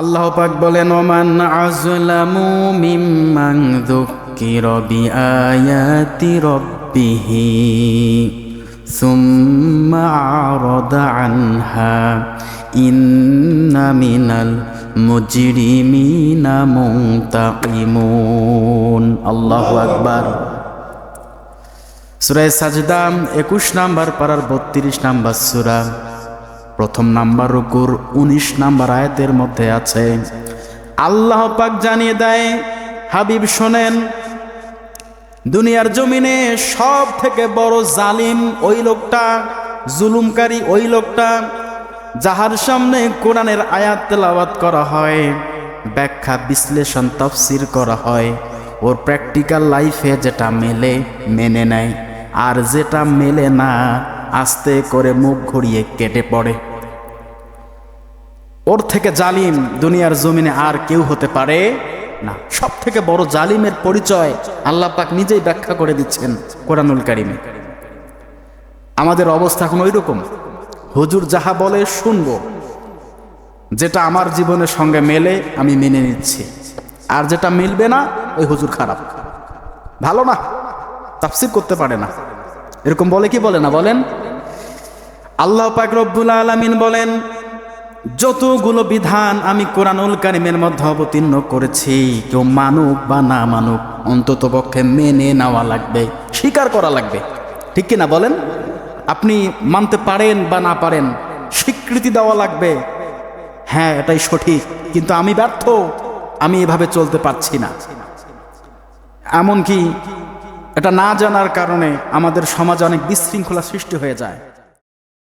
আল্লাহ পাক বলেন, ওমান আজলামু মিম্মান যুক্কির বিআয়াতি রাব্বিহি সুম্মা আরাদা আনহা। ইন্না মিনাল মুজরিমিনা মুনতাকিমুন আল্লাহু আকবার। সূরা সাজদা একুশ নাম্বার পারার বত্রিশ নাম্বার সূরা। প্রথম নাম্বার রুকুর উনিশ নাম্বার আয়াতের মধ্যে আছে, আল্লাহ পাক জানিয়ে দেয়, হাবিব শোনেন, দুনিয়ার জমিনে সব থেকে বড় জালিম ওই লোকটা, জুলুমকারী ওই লোকটা, যাহার সামনে কোরআনের আয়াত তেলাওয়াত করা হয়, ব্যাখ্যা, বিশ্লেষণ, তফসির করা হয়, ওর প্র্যাকটিক্যাল লাইফে যেটা মেলে, মেনে নেয়, আর যেটা মেলে না আস্তে করে মুখ ঘুরিয়ে কেটে পড়ে। ওর থেকে জালিম দুনিয়ার জমিনে আর কেউ হতে পারে না। সব থেকে বড় জালিমের পরিচয় আল্লাহ পাক নিজেই ব্যাখ্যা করে দিচ্ছেন কোরআনুল কারিমে। আমাদের অবস্থা এখন ওই রকম হুজুর যাহা বলে শুনব, যেটা আমার জীবনের সঙ্গে মেলে, আমি মেনে নিচ্ছি। আর যেটা মিলবে না, ওই হুজুর খারাপ। ভালো না, তাফসির করতে পারে না। এরকম বলে কি বলে না? বলেন আল্লাহ পাক রব্বুল আলামিন বলেন, যতগুলো বিধান আমি কোরআনুল কারিমের মধ্যে অবতীর্ণ করেছি, কেউ মানুক বা না মানুক, অন্তত পক্ষে মেনে নেওয়া লাগবে, স্বীকার করা লাগবে। ঠিক কিনা বলেন? আপনি মানতে পারেন বা না পারেন, স্বীকৃতি দেওয়া লাগবে। হ্যাঁ এটাই সঠিক, কিন্তু আমি ব্যর্থ, আমি এভাবে চলতে পারছি না। এমনকি এটা না জানার কারণে আমাদের সমাজে অনেক বিশৃঙ্খলা সৃষ্টি হয়ে যায়।